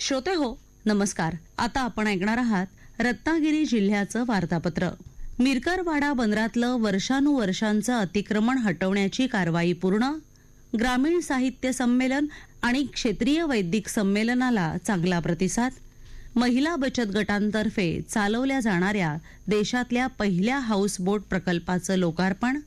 श्रोते हो नमस्कार. आता आपण ऐकणार आहात रत्नागिरी जिल्ह्याचं वार्तापत्र. मिरकरवाडा बंदरातलं वर्षानुवर्षांचं अतिक्रमण हटवण्याची कारवाई पूर्ण? ग्रामीण साहित्य संमेलन आणि क्षेत्रीय वैदिक संमेलनाला चांगला प्रतिसाद? महिला बचत गटांतर्फे चालवल्या जाणाऱ्या देशातल्या पहिल्या हाऊसबोट प्रकल्पाचं लोकार्पण?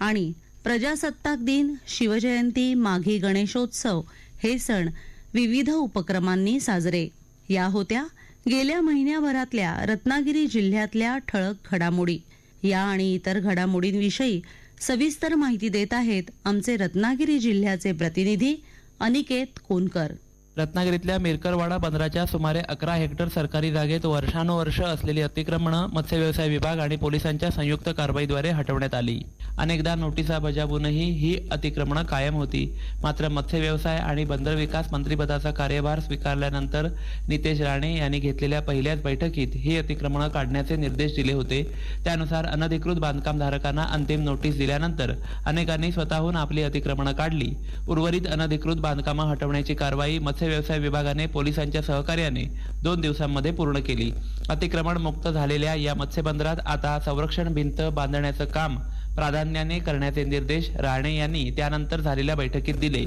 आणि प्रजासत्ताक दिन शिवजयंती माघी गणेशोत्सव हे सण विविध उपक्रमांनी साजरे. या होत्या गेल्या महिन्याभरातल्या रत्नागिरी जिल्ह्यातल्या ठळक घडामोडी. या आणि इतर घडामोडींविषयी सविस्तर माहिती देत आहेत आमचे रत्नागिरी जिल्ह्याचे प्रतिनिधी अनिकेत कोनकर. रत्नागिरीतल्या मिरकरवाडा बंदराच्या सुमारे अकरा हेक्टर सरकारी जागेत वर्षानुवर्ष असलेली अतिक्रमणं मत्स्य व्यवसाय विभाग आणि पोलिसांच्या संयुक्त कारवाईद्वारे हटवण्यात आली. अनेकदा नोटिसा बजावूनही ही अतिक्रमणं कायम होती. मात्र मत्स्य व्यवसाय आणि बंदर विकास मंत्रीपदाचा कार्यभार स्वीकारल्यानंतर नितेश राणे यांनी घेतलेल्या पहिल्याच बैठकीत ही अतिक्रमणं काढण्याचे निर्देश दिले होते. त्यानुसार अनधिकृत बांधकामधारकांना अंतिम नोटीस दिल्यानंतर अनेकांनी स्वतःहून आपली अतिक्रमणं काढली. उर्वरित अनधिकृत बांधकामं हटवण्याची कारवाई मत्स्य व्यवसाय विभागाने पोलिसांच्या सहकार्याने दोन दिवसांमध्ये पूर्ण केली. अतिक्रमण मुक्त झालेल्या या मत्स्यबंदरात आता संरक्षण भिंत बांधण्याचं काम प्राधान्याने करण्याचे निर्देश राणे यांनी त्यानंतर झालेल्या बैठकीत दिले.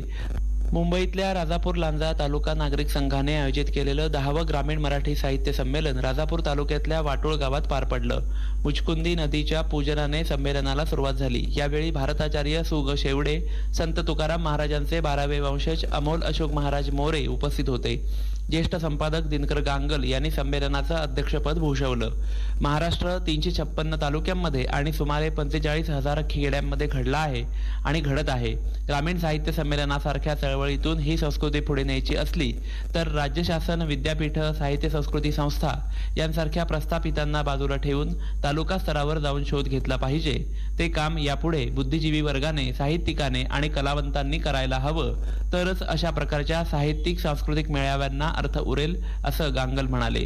मुंबईतल्या राजापूर लांजा तालुका नागरिक संघाने आयोजित केलेलं दहावं ग्रामीण मराठी साहित्य संमेलन राजापूर तालुक्यातल्या वाटोळ गावात पार पडलं. मुचकुंदी नदीच्या पूजनाने संमेलनाला सुरुवात झाली. यावेळी भारताचार्य सुग शेवडे संत तुकाराम महाराजांचे बारावे वंशज अमोल अशोक महाराज मोरे उपस्थित होते. ज्येष्ठ संपादक दिनकर गांगल यांनी संमेलनाचं अध्यक्षपद भूषवलं. महाराष्ट्र तीनशे छप्पन्न तालुक्यांमध्ये आणि सुमारे पंचेचाळीस हजार खेड्यांमध्ये घडला आहे आणि घडत आहे. ग्रामीण साहित्य संमेलनासारख्या चळवळीतून ही संस्कृती पुढे न्यायची असली तर राज्य शासन विद्यापीठ साहित्य संस्कृती संस्था यांसारख्या प्रस्थापितांना बाजूला ठेवून तालुका स्तरावर जाऊन शोध घेतला पाहिजे. ते काम यापुढे बुद्धिजीवी वर्गाने साहित्यिकाने आणि कलावंतांनी करायला हवं. तरच अशा प्रकारच्या साहित्यिक सांस्कृतिक मेळाव्यांना अर्थ उरेल असं गांगल म्हणाले.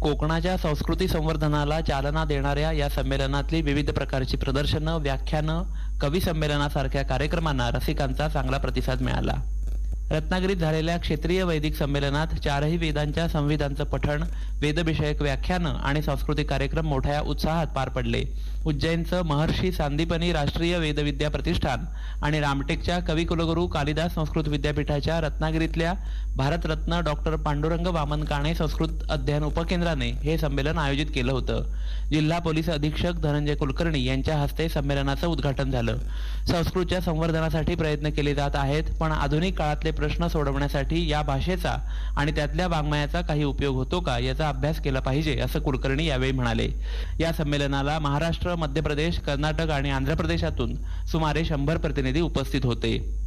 कोकणाच्या संस्कृती संवर्धनाला चालना देणाऱ्या या संमेलनातली विविध प्रकारची प्रदर्शनं व्याख्यानं कवी संमेलनासारख्या कार्यक्रमांना रसिकांचा चांगला प्रतिसाद मिळाला. रत्नागिरीत झालेल्या क्षेत्रीय वैदिक संमेलनात चारही वेदांच्या संविधांचं पठण वेदविषयक व्याख्यानं आणि सांस्कृतिक कार्यक्रम मोठ्या उत्साहात पार पडले. उज्जैनचं महर्षी सांदीपनी राष्ट्रीय वेदविद्या प्रतिष्ठान आणि रामटेकच्या कविकुलगुरू कालिदास संस्कृत विद्यापीठाच्या रत्नागिरीतल्या भारतरत्न डॉक्टर पांडुरंग वामन काणे संस्कृत अध्ययन उपकेंद्राने हे संमेलन आयोजित केलं होतं. जिल्हा पोलीस अधीक्षक धनंजय कुलकर्णी यांच्या हस्ते संमेलनाचं उद्घाटन झालं. संस्कृतच्या संवर्धनासाठी प्रयत्न केले जात आहेत पण आधुनिक काळातले प्रश्न सोडवण्यासाठी या भाषेचा आणि त्यातल्या वाङ्मयाचा काही उपयोग होतो का याचा अभ्यास केला पाहिजे असं कुलकर्णी यावेळी म्हणाले. या संमेलनाला महाराष्ट्र मध्य प्रदेश कर्नाटक आणि आंध्र प्रदेशातून सुमारे शंभर प्रतिनिधी उपस्थित होते.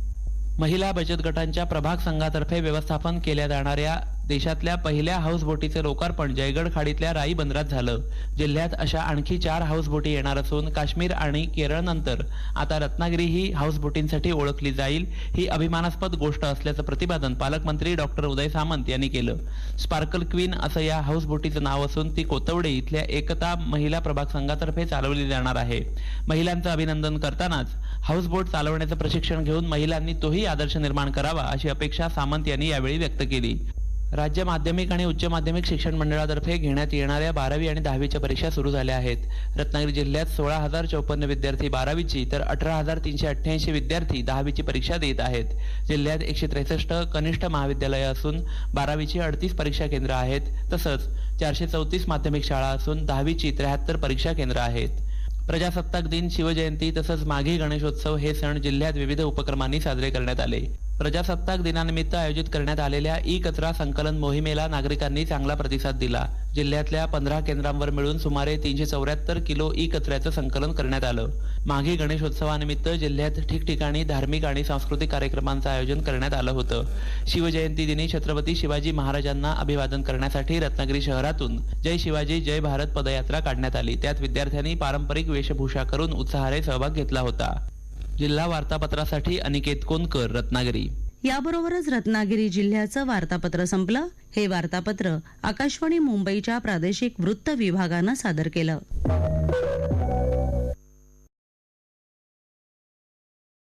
महिला बचत गटांच्या प्रभाग संघातर्फे व्यवस्थापन केल्या जाणाऱ्या देशातल्या पहिल्या हाऊस बोटीचे लोकार्पण जयगड खाडीतल्या राई बंदरात झालं. जिल्ह्यात अशा आणखी चार हाऊस बोटी येणार असून काश्मीर आणि केरळ नंतर आता रत्नागिरी ही हाऊस बोटींसाठी ओळखली जाईल ही अभिमानास्पद गोष्ट असल्याचं प्रतिपादन पालकमंत्री डॉक्टर उदय सामंत यांनी केलं. स्पार्कल क्वीन असं या हाऊस बोटीचं नाव असून ती कोतवडे इथल्या एकता महिला प्रभाग संघातर्फे चालवली जाणार आहे. महिलांचं अभिनंदन करतानाच हाऊस बोट चालवण्याचं प्रशिक्षण घेऊन महिलांनी तोही आदर्श निर्माण करावा अशी अपेक्षा सामंत यांनी यावेळी व्यक्त केली. राज्य माध्यमिक आणि उच्च माध्यमिक शिक्षण मंडळातर्फे घेण्यात येणाऱ्या बारावी आणि दहावीच्या परीक्षा सुरू झाल्या आहेत. रत्नागिरी जिल्ह्यात सोळा हजार चौपन्न विद्यार्थी बारावीची तर अठरा हजार तीनशे अठ्ठ्याऐंशी विद्यार्थी दहावीची परीक्षा देत आहेत. जिल्ह्यात एकशे त्रेसष्ट कनिष्ठ महाविद्यालय असून बारावीची अडतीस परीक्षा केंद्र आहेत. तसंच चारशे चौतीस माध्यमिक शाळा असून दहावीची त्र्याहत्तर परीक्षा केंद्र आहेत. प्रजासत्ताक दिन शिवजयंती तसंच माघी गणेशोत्सव हे सण जिल्ह्यात विविध उपक्रमांनी साजरे करण्यात आले. प्रजासत्ताक दिनानिमित्त आयोजित करण्यात आलेल्या ई कचरा संकलन मोहिमेला नागरिकांनी चांगला प्रतिसाद दिला. जिल्ह्यातल्या पंधरा केंद्रांवर मिळून सुमारे तीनशे चौऱ्याहत्तर किलो ई कचऱ्याचं संकलन करण्यात आलं. माघी गणेशोत्सवानिमित्त जिल्ह्यात ठिकठिकाणी धार्मिक आणि सांस्कृतिक कार्यक्रमांचं आयोजन करण्यात आलं होतं. शिवजयंती दिनी छत्रपती शिवाजी महाराजांना अभिवादन करण्यासाठी रत्नागिरी शहरातून जय शिवाजी जय भारत पदयात्रा काढण्यात आली. त्यात विद्यार्थ्यांनी पारंपरिक वेशभूषा करून उत्साहाने सहभाग घेतला होता. जिल्हा वार्तापत्रासाठी अनिकेत कोनकर रत्नागिरी. याबरोबरच रत्नागिरी जिल्ह्याचं वार्तापत्र संपलं. हे वार्तापत्र आकाशवाणी मुंबईच्या प्रादेशिक वृत्त विभागानं सादर केलं.